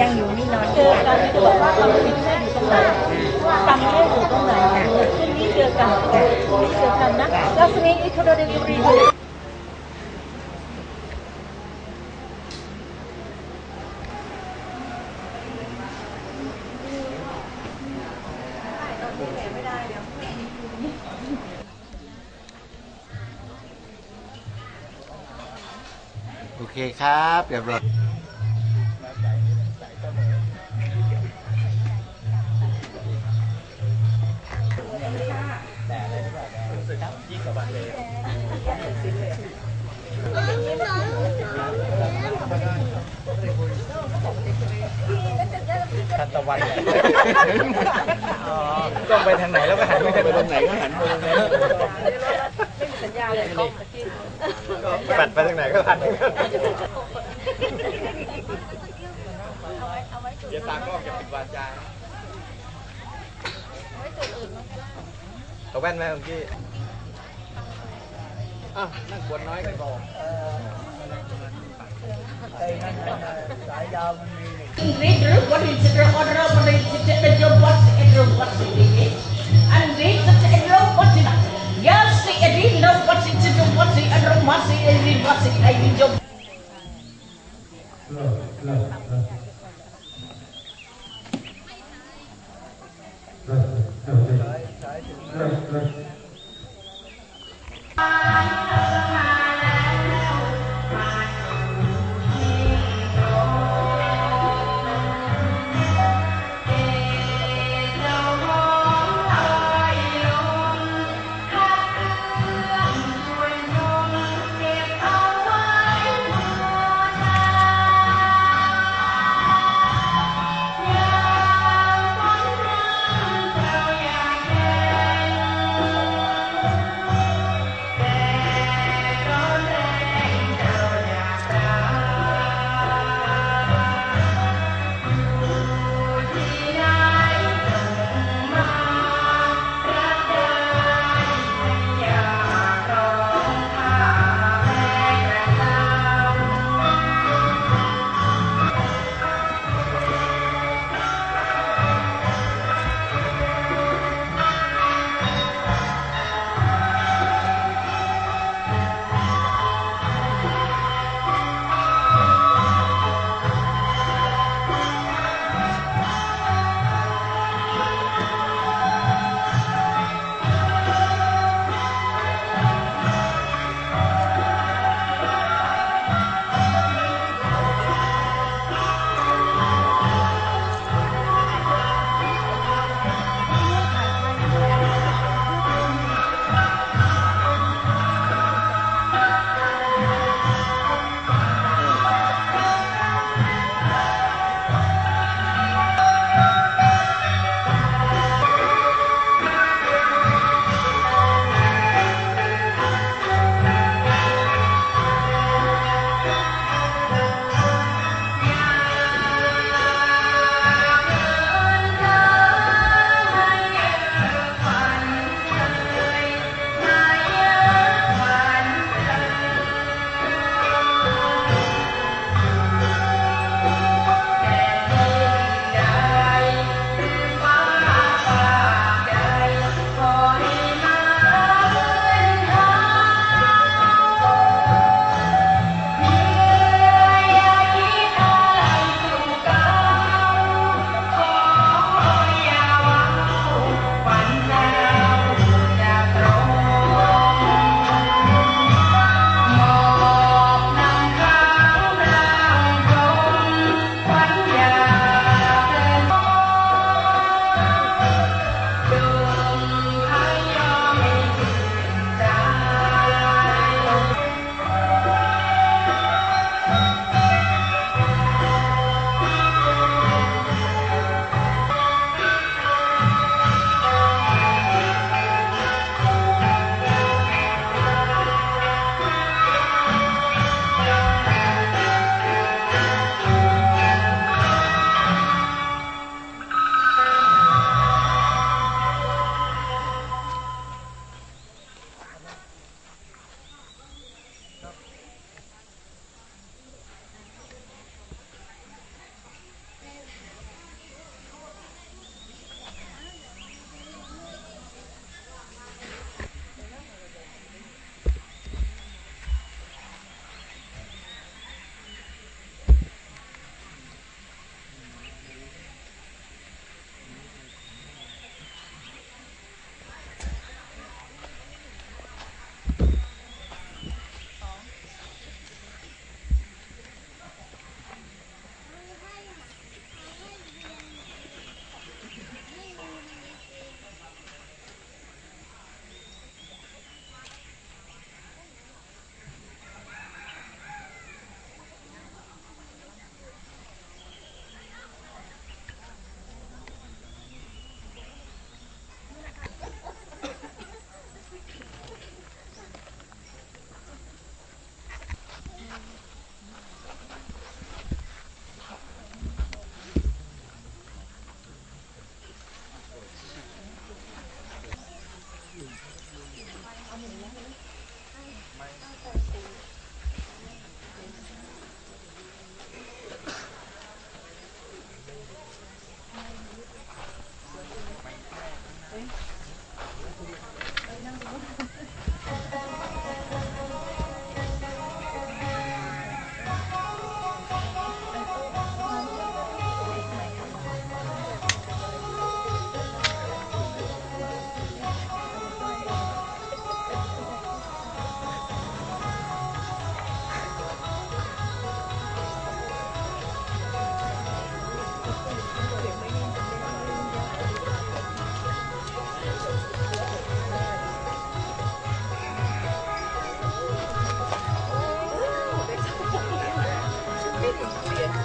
ยังอยู่นี่นอนเจอกันจะบอกว่ากำลังแม่อยู่ตรงไหนกำแม่อยู่ตรงไหนคืนนี้เจอกันคืนนี้เจอกันนะแล้วสนี้อีกคนเดียวรีวิวโอเคครับเรียบร้ อยทันตะวันอ๋อต้องไปทางไหนแล้วก็หันไปทางไหนก็หันไปทางนั้นสัญญาเลยเขาปัดไปทางไหนก็หันเดี๋ยวตากล้องจะปิดวาจาเอาแว่นไหมคุณกี้อ้าวนั่งกวนน้อยกันก่อน Later, what is the order of the job? What's the address? What's the ticket? And wait, that's the address. What's it? Yes, the address. No, what's it? What's the address? What's the address? What's the address? Love, love.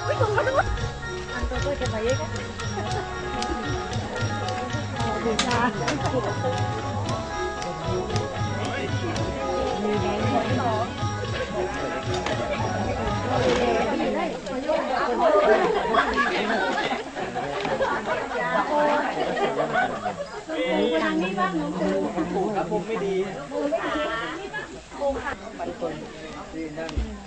ปลูกไม่ดีปลูกไม่ดีปลูกค่ะ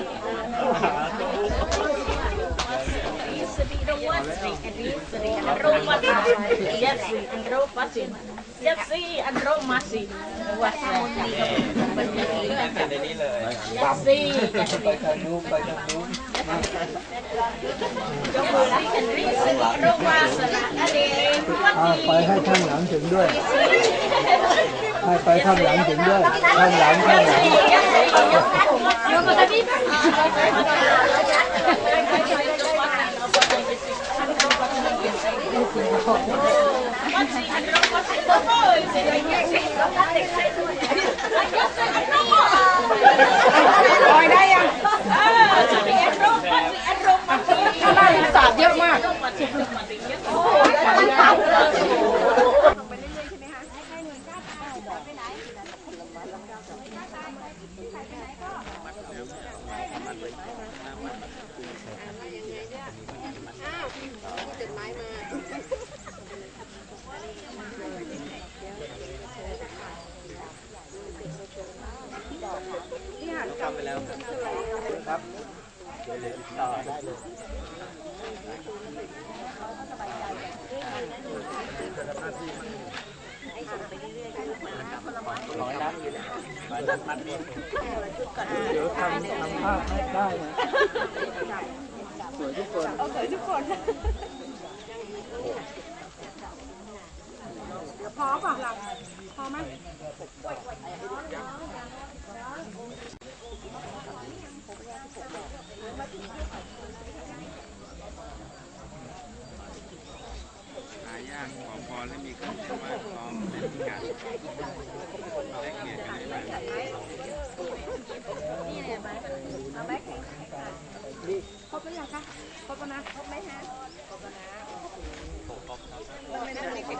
ต่ในนี้เลย Yesi. ไปทางนู้นไปทางนู้น Andro masin. Ade, อ่าไปให้ข้างหลังถึงด้วยให้ไปข้างหลังถึงด้วยข้างหลังข้างหลัง สาบเยอะมาก ทำไปแล้วครับเดี๋ยวเลยติดต่อได้เลยร้อยล้านอยู่นะร้อยล้านมัดนี่ เดี๋ยวทำทำภาพให้ได้นะสวยทุกคนเอาสวยทุกคนพร้อมป่ะเราพอไหมหายากขอพรและมีคำว่าพร้อมเป็นงานแลกเปลี่ยนกันได้เลย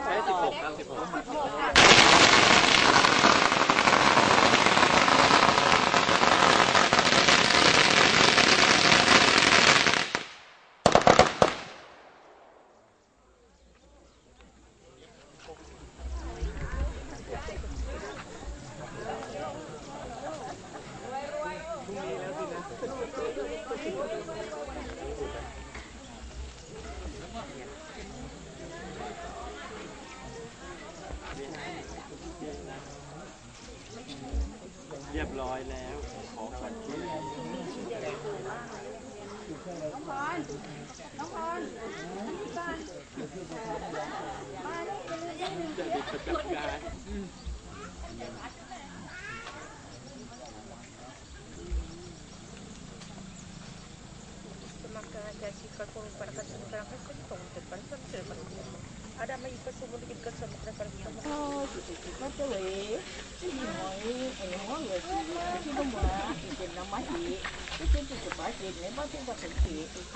ใช้สิบหกครับสิบหก เรียบร้อยแล้ว ขอขวัญที่ จะมีประจับการ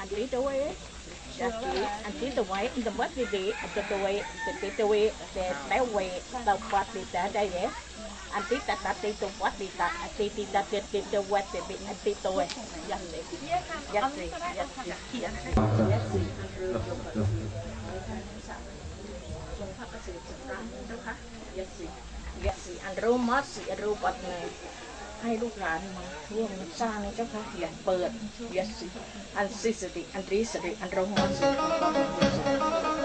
Anti the way. Anti the way. The what we did. The way. The the way. The that way. The what we did. Đây nhé. Anti that that the the what we did. Anti the that the the the what we did. Anti the way. Yes. Yes. Yes. Yes. Yes. ยะสิอันรู้มัดสิอันรู้ปัดเนย ให้ลูกหลานมาร่วมสร้างเจ้าค่ะอย่าเปิดยะสิอันสิสติอันตรีสติอันรู้มันสิมั